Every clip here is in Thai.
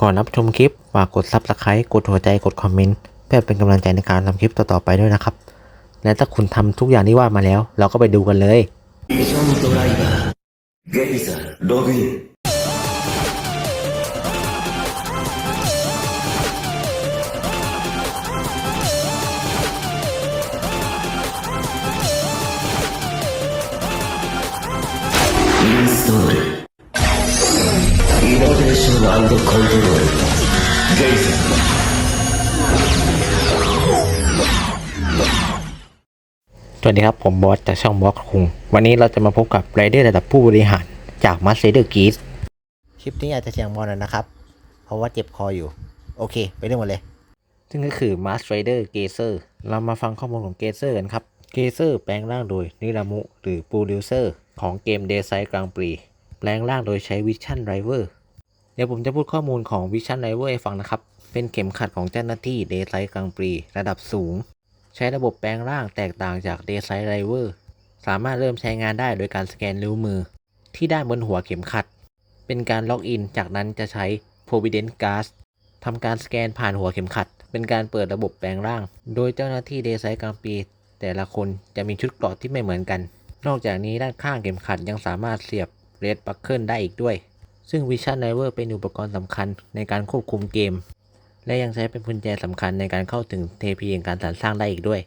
ก่อนรับชมคลิปฝากกด Subscribe กดหัวใจกดคอมเมนต์เพื่อเป็นกำลังใจในการทำคลิปต่อๆไปด้วยนะครับ และถ้าคุณทำทุกอย่างที่ว่ามาแล้ว เราก็ไปดูกันเลย ビジョンドライバーゲイザーログイン インストールイ ノベーションコントロールゲイザ สวัสดีครับ ผมบอสจากช่องบอสคุง วันนี้เราจะมาพบกับไรเดอร์ระดับผู้บริหารจากมาสเตอร์กีสคลิปนี้อาจจะเสียงบอลหน่อยนะครับ เพราะว่าเจ็บคออยู่ โอเค ไปเรื่องกันเลย ซึ่งก็คือ m a s t Rider g a z e r เรามาฟังข้อมูลของ g a z e r กันครับ g a z e r แปลงร่างโดยนิรามุ หรือโปรดิวเซอร์ของเกม d a y s i d e Grand Prix แปลงร่างโดยใช้ Vision Driver เ เดี๋ยวผมจะพูดข้อมูลของ Vision Driver ให้ฟังนะครับ เป็นเข็มขัดของเจ้าหน้าที่ d a y s i d e Grand Prix ระดับสูง ใช้ระบบแปลงร่างแตกต่างจาก d a y s i d e Driver สามารถเริ่มใช้งานได้โดยการสแกนนิ้วมือ ที่ด้านบนหัวเข็มขัด เป็นการล็อกอิน จากนั้นจะใช้ Providence Gas ทำการสแกนผ่านหัวเข็มขัด เป็นการเปิดระบบแปลงร่าง โดยเจ้าหน้าที่เดซายกลางปี แต่ละคนจะมีชุดเกราะที่ไม่เหมือนกัน นอกจากนี้ด้านข้างเข็มขัดยังสามารถเสียบเรดบัคเกิลได้อีกด้วย ซึ่ง Vision Driver เป็นอุปกรณ์สำคัญในการควบคุมเกม และยังใช้เป็นกุญแจสำคัญในการเข้าถึงเทพีแห่งการสรรสร้างได้อีกด้วย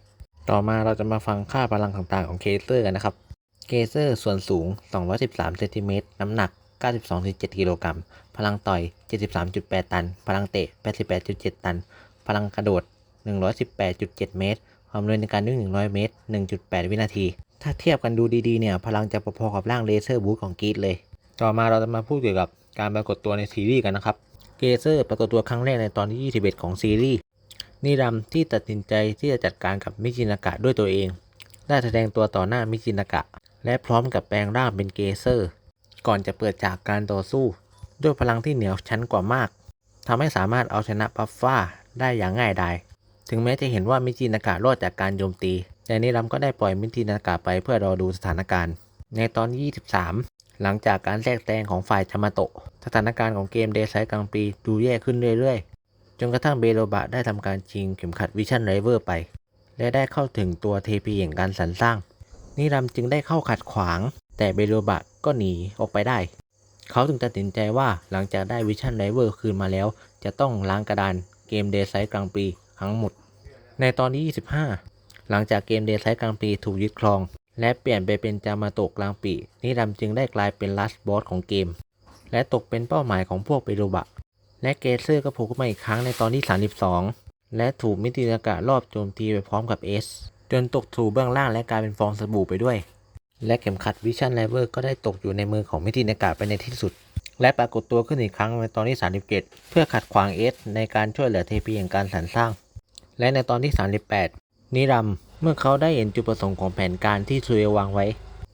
ต่อมาเราจะมาฟังค่าพลังต่างๆของเคเซอร์กันนะครับ เคเซอร์ส่วนสูง 213เซนติเมตรน้ำหนัก 92.7กิโลกรัม พลังต่อย 73.8 ตัน พลังเตะ 88.7 ตัน พลังกระโดด 118.7 เมตร ความเร็วในการวิ่ง 100 เมตร 1.8 วินาที ถ้าเทียบกันดูดีๆ เนี่ย พลังจะพอๆกับร่างเลเซอร์บูทของกีดเลย ต่อมาเราจะมาพูดเกี่ยวกับการปรากฏตัวในซีรีส์กันนะครับ เกเซอร์ปรากฏตัวครั้งแรกในตอนที่ 21 ของซีรีส์ นิรัมที่ตัดสินใจที่จะจัดการกับมิจินากะด้วยตัวเอง ได้แสดงตัวต่อหน้ามิจินากะ และพร้อมกับแปลงร่างเป็นเกเซอร์ ก่อนจะเปิดจากการต่อสู้ ด้วยพลังที่เหนือชั้นกว่ามากทำให้สามารถเอาชนะบัฟฟ้าได้อย่างง่ายดายถึงแม้จะเห็นว่ามิจินากะรอดจากการโจมตี แต่นิรัมก็ได้ปล่อยมิจินากะไปเพื่อรอดูสถานการณ์ ในตอนที่23 หลังจากการแทรกแซงของฝ่ายธรรมาโตะ สถานการณ์ของเกมเดซไซกลางปีดูแย่ขึ้นเรื่อยๆ จนกระทั่งเบโรบะได้ทำการชิงเข็มขัดวิชั่นไรเวอร์ไป และได้เข้าถึงตัวเทพีแห่งการสรรสร้าง นิรัมจึงได้เข้าขัดขวาง แต่เบโรบะก็หนีออกไปได้ เขาถึงตัดสินใจว่าหลังจากได้วิชั่นไรเวอร์คืนมาแล้ว จะต้องล้างกระดานเกมเดซไซกลางปีทั้งหมด ในตอนที่ 25 หลังจากเกมเดซไซกลางปีถูกยึดครอง และเปลี่ยนไปเป็นจามาโตะกลางปีนิรัมจึงได้กลายเป็นลัสบอสของเกม และตกเป็นเป้าหมายของพวกเบโรบะ และเกเซอร์ก็โผล่ขึ้นมาอีกครั้งในตอนที่ 32 และถูกมิตินากะรอบโจมตีไปพร้อมกับเอสจนตกถูเบื้องล่างและกลายเป็นฟองสบู่ไปด้วย และเข็มขัดวิชั่นไลเวอร์ก็ได้ตกอยู่ในมือของมิตินากะไปในที่สุด และปรากฏตัวขึ้นอีกครั้งในตอนที่ 37 เพื่อขัดขวางเอสในการช่วยเหลือเทพีแห่งการสรรสร้าง และในตอนที่ 38 นิรัม เมื่อเขาได้เห็นจุดประสงค์ของแผนการที่ซูเอวางไว้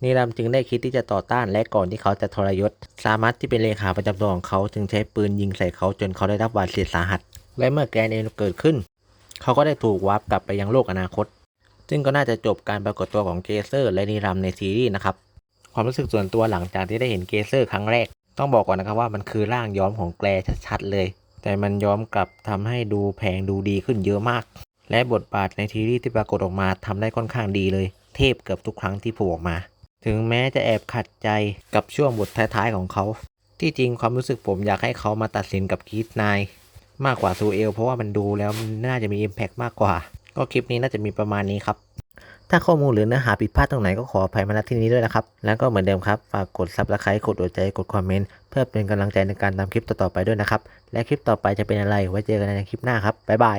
นิรัมจึงได้คิดที่จะต่อต้านและก่อนที่เขาจะทรยศ สามัตที่เป็นเลขาประจำตัวของเขาจึงใช้ปืนยิงใส่เขาจนเขาได้รับบาดเจ็บสาหัส และเมื่อแกนเอลเกิดขึ้น เขาก็ได้ถูกวาร์ปกลับไปยังโลกอนาคต ซึ่งก็น่าจะจบการปรากฏตัวของเกเซอร์ และนิรัมในซีรีส์นะครับ ความรู้สึกส่วนตัวหลังจากที่ได้เห็นเกเซอร์ครั้งแรก ต้องบอกก่อนนะครับว่ามันคือร่างย้อมของแกลชัดๆเลย แต่มันย้อมกลับทำให้ดูแพงดูดีขึ้นเยอะมาก และบทบาทในทีรีส์ที่ปรากฏออกมาทำได้ค่อนข้างดีเลย เทพเกือบทุกครั้งที่โผล่ออกมา ถึงแม้จะแอบขัดใจกับช่วงบทท้ายๆของเขา ที่จริงความรู้สึกผมอยากให้เขามาตัดสินกับคีสนายมากกว่าซูเอลเพราะว่ามันดูแล้วนน่าจะมี Impact มากกว่า ก็คลิปนี้น่าจะมีประมาณนี้ครับ ถ้าข้อมูลหรือเนื้อหาผิดพลาดตรงไหนก็ขออภัยมาณที่นี้ด้วยนะครับ แล้วก็เหมือนเดิมครับ ฝากกดซับสไครต์กดหัวใจกดคอมเมนต์ เพื่อเป็นกำลังใจในการทำคลิปต่อๆไปด้วยนะครับ และคลิปต่อไปจะเป็นอะไรไว้เจอกันในคลิปหน้าครับบ๊ายบาย